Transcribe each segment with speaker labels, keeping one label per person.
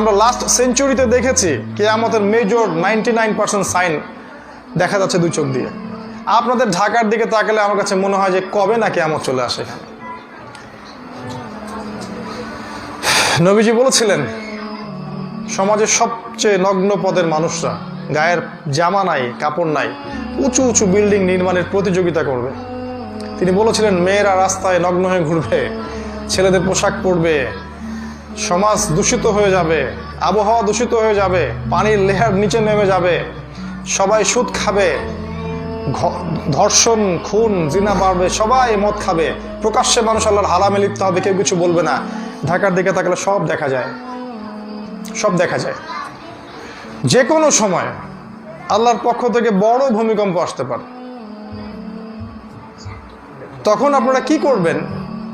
Speaker 1: আমরা লাস্ট সেঞ্চুরিতে দেখেছি কেয়ামতের major ninety nine percent sign দেখা যাচ্ছে দুই চোখ দিয়ে। আপনাদের ঢাকার দিকে তাকালে আমার কাছে মনে হয় যে কবে না কেয়ামত চলে আসে নবীজি বলেছিলেন, সমাজের সবচেয়ে নগ্ন পদের মানুষরা গায়ের জামা নাই, কাপড় নাই, উঁচু উঁচু বিল্ডিং নির্মাণের প্রতিযোগিতা করবে। তিনি বলেছিলেন, মেয়েরা রাস্তায় নগ্ন হয়ে ঘুরবে, ছেলেদের পোশাক পরবে সমাজ দূষিত হয়ে যাবে, আবহাওয়া দূষিত হয়ে যাবে, পানির লেহার নিচে নেমে যাবে, সবাই সুদ খাবে ধর্ষণ, খুন, জিনা বাড়বে, সবাই মদ খাবে, প্রকাশ্যে মানুষ আল্লাহর হারামে লিপ্ত হবে, কেউ কিছু বলবে না। ঢাকার দিকে তাকালে সব দেখা যায়। সব দেখা যায়। যে কোনো সময় আল্লাহর পক্ষ থেকে বড় ভূমিকম্প আসতে পারে। তখন আপনারা কি করবেন?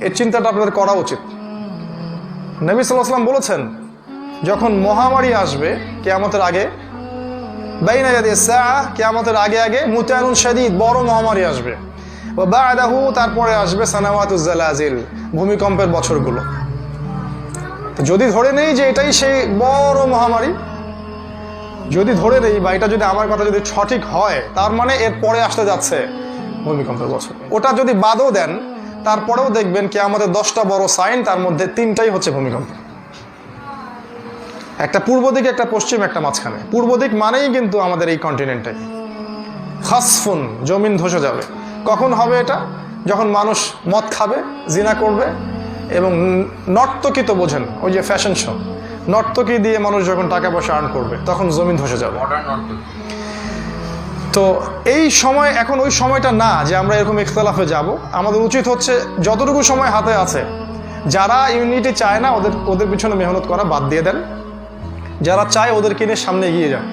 Speaker 1: এর চিন্তাটা আপনাদের করা উচিত। নবী সাল্লাহ সাল্লাম বলেছেন, যখন মহামারী আসবে, কেয়ামতের আগে, বাইনা কিয়ামতের আগে আগে মুতানুন শাদীদ, বড় মহামারী আসবে। বা'দাহু, তারপরে আসবে সানাওয়াতুজ জালাজিল, ভূমিকম্পের বছরগুলো। যদি ধরে নেই যে এটাই সেই বড় মহামারী, যদি ধরে নেই বা এটা যদি আমার কথা যদি সঠিক হয়, তার মানে এর পরে আসতে যাচ্ছে ভূমিকম্পের বছর। ওটা যদি বাদও দেন তারপরেও দেখবেন কি আমাদের দশটা বড় সাইন, তার মধ্যে তিনটাই হচ্ছে ভূমিকম্প। একটা পূর্ব দিকে, একটা পশ্চিম, একটা মাঝখানে। পূর্ব দিক মানেই কিন্তু আমাদের এই কন্টিনেন্টটাই খাসফুন, জমিন ধসে যাবে। কখন হবে এটা? যখন মানুষ মদ খাবে, জিনা করবে, এবং নর্তকী তো বোঝেন, ওই যে ফ্যাশন শো নর্তকী দিয়ে মানুষ যখন টাকা পয়সা আর্ন করবে, তখন জমিন ধসে যাবে। তো এই সময় এখন ওই সময়টা না যে আমরা এরকম ইখতলাফে যাব। আমাদের উচিত হচ্ছে যতটুকু সময় হাতে আছে যারা ইউনিটি চায় না ওদের ওদের পিছনে মেহনত করা বাদ দিয়ে দেন। যারা চায় ওদেরকে নিয়ে সামনে এগিয়ে যান।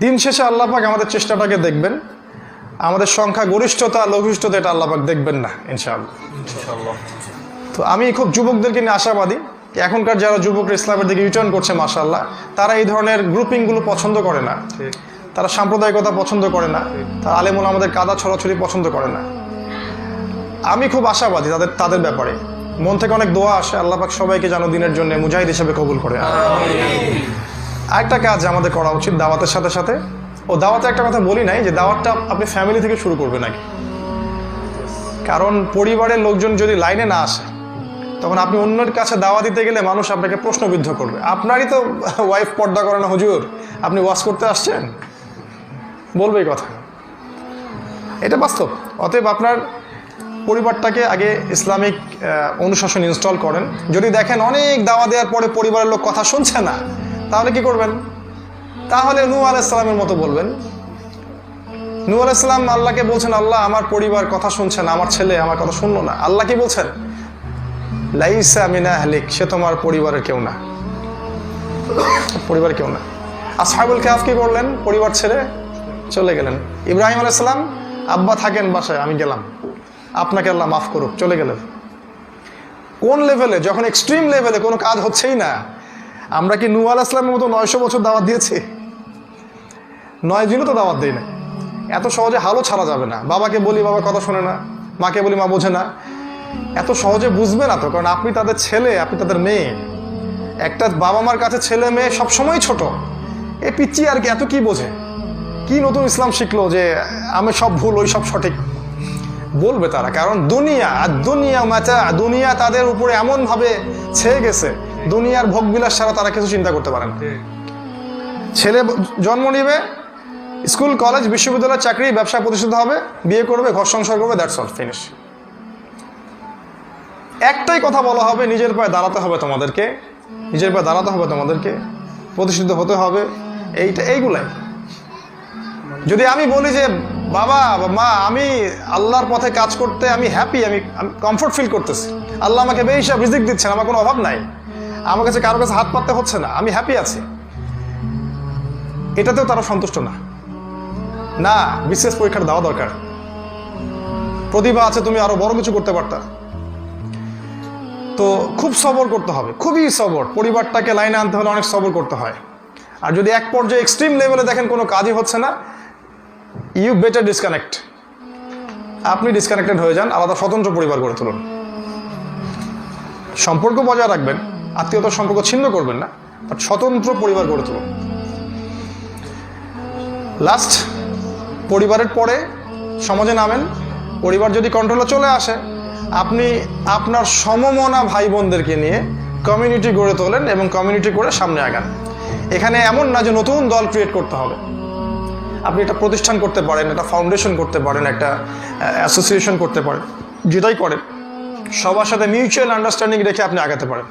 Speaker 1: দিন শেষে আল্লাপাক আমাদের চেষ্টাটাকে দেখবেন। আমাদের সংখ্যা গরিষ্ঠতা লঘিষ্ঠতা এটা আল্লাপাক দেখবেন না ইনশাআল্লাহ। তো আমি খুব যুবকদেরকে নিয়ে আশাবাদী এখনকার যারা যুবকরা ইসলামের দিকে রিটার্ন করছে মাসাল্লাহ তারা এই ধরনের গ্রুপিংগুলো পছন্দ করে না।
Speaker 2: ঠিক।
Speaker 1: তারা সাম্প্রদায়িকতা পছন্দ করে না। তারা আলেমুল আমাদের কাদা ছড়াছড়ি পছন্দ করে না। আমি খুব আশাবাদী তাদের তাদের ব্যাপারে। মন থেকে অনেক দোয়া আসে, আল্লাহ পাক সবাইকে যেন দিনের জন্য মুজাহিদ হিসেবে কবুল করে আরেকটা কাজ আমাদের করা উচিত দাওয়াতের সাথে সাথে। ও দাওয়াতে একটা কথা বলি নাই যে দাওয়াতটা আপনি ফ্যামিলি থেকে শুরু করবেন নাকি? কারণ পরিবারের লোকজন যদি লাইনে না আসে, তখন আপনি অন্যের কাছে দাওয়া দিতে গেলে মানুষ আপনাকে প্রশ্নবিদ্ধ করবে। আপনারই তো ওয়াইফ পর্দা করে না, হুজুর। আপনি ওয়াশ করতে আসছেন? বলবে এই কথা। এটা বাস্তব। অতএব আপনার পরিবারটাকে আগে ইসলামিক অনুশাসন ইনস্টল করেন। যদি দেখেন অনেক দাওয়া দেওয়ার পরে পরিবারের লোক কথা শুনছে না, তাহলে কি করবেন? তাহলে নূ আলাইসালামের মতো বলবেন। নূ আলাইসালাম আল্লাহকে বলছেন, আল্লাহ, আমার পরিবার কথা শুনছে না, আমার ছেলে আমার কথা শুনলো না। আল্লাহ কি বলছেন? লাইসা মিনা হালিক সে তোমার পরিবারের কেউ না। পরিবার কেউ না। আর আসহাবুল কাফ কি করলেন? পরিবার ছেড়ে চলে গেলেন। ইব্রাহিম আলাইসালাম আব্বা থাকেন বাসায়, আমি গেলাম। আপনাকে আল্লাহ মাফ করুক, চলে গেলেন। কোন লেভেলে যখন এক্সট্রিম লেভেলে কোনো কাজ হচ্ছেই না, আমরা কি নূ আলাইসলামের মতো নয়শো বছর দাওয়াত দিয়েছি? নয় দিনও তো দাওয়াত দিই না এত সহজে হালও ছাড়া যাবে না। বাবাকে বলি, বাবা কথা শোনে না। মাকে বলি, মা বোঝে না। এত সহজে বুঝবে না তো, কারণ আপনি তাদের ছেলে, আপনি তাদের মেয়ে। একটা বাবা মার কাছে ছেলে মেয়ে সবসময় ছোট। এ পিচ্ছি আর কি, এত কি বোঝে? কি নতুন ইসলাম শিখলো যে আমি সব ভুল, ওই সব সঠিক? বলবে তারা, কারণ দুনিয়া আর দুনিয়া মাচা দুনিয়া তাদের উপরে এমনভাবে ছেয়ে গেছে, দুনিয়ার ভোগবিলাস ছাড়া তারা কিছু চিন্তা করতে পারে না। ছেলে জন্ম নিবে, স্কুল, কলেজ, বিশ্ববিদ্যালয়, চাকরি, ব্যবসা প্রতিষ্ঠিত হবে, বিয়ে করবে, ঘর সংসার করবে দ্যাটস অল ফিনিশ একটাই কথা বলা হবে, নিজের পায়ে দাঁড়াতে হবে তোমাদেরকে, নিজের পায়ে দাঁড়াতে হবে তোমাদেরকে, প্রতিষ্ঠিত হতে হবে, এইটা এইগুলাই। যদি আমি বলি যে, বাবা, মা, আমি আল্লাহর পথে কাজ করতে আমি হ্যাপি আমি কমফোর্ট ফিল করতেছি। আল্লাহ আমাকে বেহিসাব রিজিক দিচ্ছেন, আমার কোনো অভাব নাই। আমার কাছে কারও কাছে হাত পাততে হচ্ছে না, আমি হ্যাপি আছি। এটাতেও তারা সন্তুষ্ট না। না, বিশেষ পরীক্ষার দেওয়া দরকার। প্রতিভা আছে, তুমি আরও বড় কিছু করতে পারতা। তো খুব সবর করতে হবে, খুবই সবর। পরিবারটাকে লাইনে আনতে হলে অনেক সবর করতে হয়। আর যদি এক পর্যায়ে এক্সট্রিম লেভেলে দেখেন কোনো কাজই হচ্ছে না ইউ বেটার ডিসকানেক্ট আপনি ডিসকানেক্টেড হয়ে যান, আলাদা স্বতন্ত্র পরিবার গড়ে তুলুন। সম্পর্ক বজায় রাখবেন, আত্মীয়তার সম্পর্ক ছিন্ন করবেন না বাট স্বতন্ত্র পরিবার গড়ে তুলুন। লাস্ট পরিবারের পরে সমাজে নামেন, পরিবার যদি কন্ট্রোলে চলে আসে, আপনি আপনার সমমনা ভাই বোনদেরকে নিয়ে কমিউনিটি গড়ে তোলেন এবং কমিউনিটি করে সামনে আগান। এখানে এমন না যে নতুন দল ক্রিয়েট করতে হবে। আপনি একটা প্রতিষ্ঠান করতে পারেন, একটা ফাউন্ডেশন করতে পারেন, একটা অ্যাসোসিয়েশন করতে পারেন, যেটাই করেন, সবার সাথে মিউচুয়াল আন্ডারস্ট্যান্ডিং রেখে আপনি আগাতে পারেন।